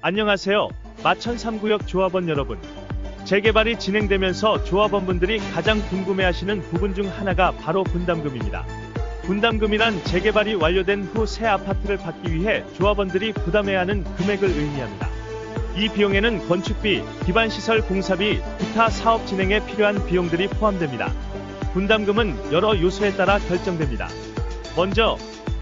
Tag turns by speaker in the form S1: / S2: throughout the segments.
S1: 안녕하세요. 마천 3구역 조합원 여러분. 재개발이 진행되면서 조합원분들이 가장 궁금해하시는 부분 중 하나가 바로 분담금입니다. 분담금이란 재개발이 완료된 후 새 아파트를 받기 위해 조합원들이 부담해야 하는 금액을 의미합니다. 이 비용에는 건축비, 기반시설 공사비, 기타 사업 진행에 필요한 비용들이 포함됩니다. 분담금은 여러 요소에 따라 결정됩니다. 먼저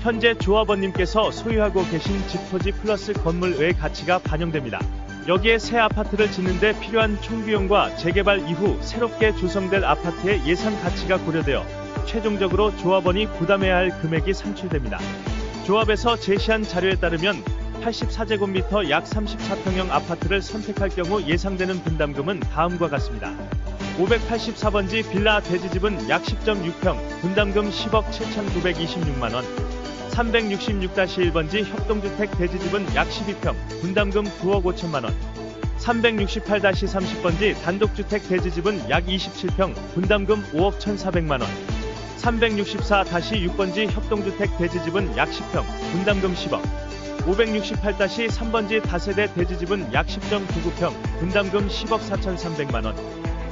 S1: 현재 조합원님께서 소유하고 계신 집 토지 플러스 건물의 가치가 반영됩니다. 여기에 새 아파트를 짓는데 필요한 총비용과 재개발 이후 새롭게 조성될 아파트의 예산 가치가 고려되어 최종적으로 조합원이 부담해야 할 금액이 산출됩니다. 조합에서 제시한 자료에 따르면 84제곱미터 약 34평형 아파트를 선택할 경우 예상되는 분담금은 다음과 같습니다. 584번지 빌라 대지집은 약 10.6평, 분담금 10억 7,926만원. 366-1번지 협동주택 대지집은 약 12평, 분담금 9억 5천만 원. 368-30번지 단독주택 대지집은 약 27평, 분담금 5억 1,400만 원. 364-6번지 협동주택 대지집은 약 10평, 분담금 10억. 568-3번지 다세대 대지집은 약 10.99평, 분담금 10억 4,300만 원.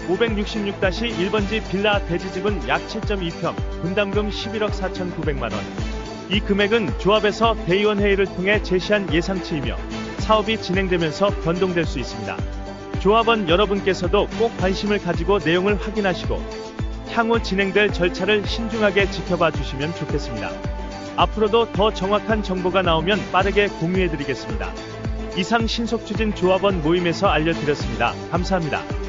S1: 566-1번지 빌라 대지집은 약 7.2평, 분담금 11억 4,900만 원. 이 금액은 조합에서 대의원 회의를 통해 제시한 예상치이며 사업이 진행되면서 변동될 수 있습니다. 조합원 여러분께서도 꼭 관심을 가지고 내용을 확인하시고 향후 진행될 절차를 신중하게 지켜봐 주시면 좋겠습니다. 앞으로도 더 정확한 정보가 나오면 빠르게 공유해 드리겠습니다. 이상 신속추진 조합원 모임에서 알려드렸습니다. 감사합니다.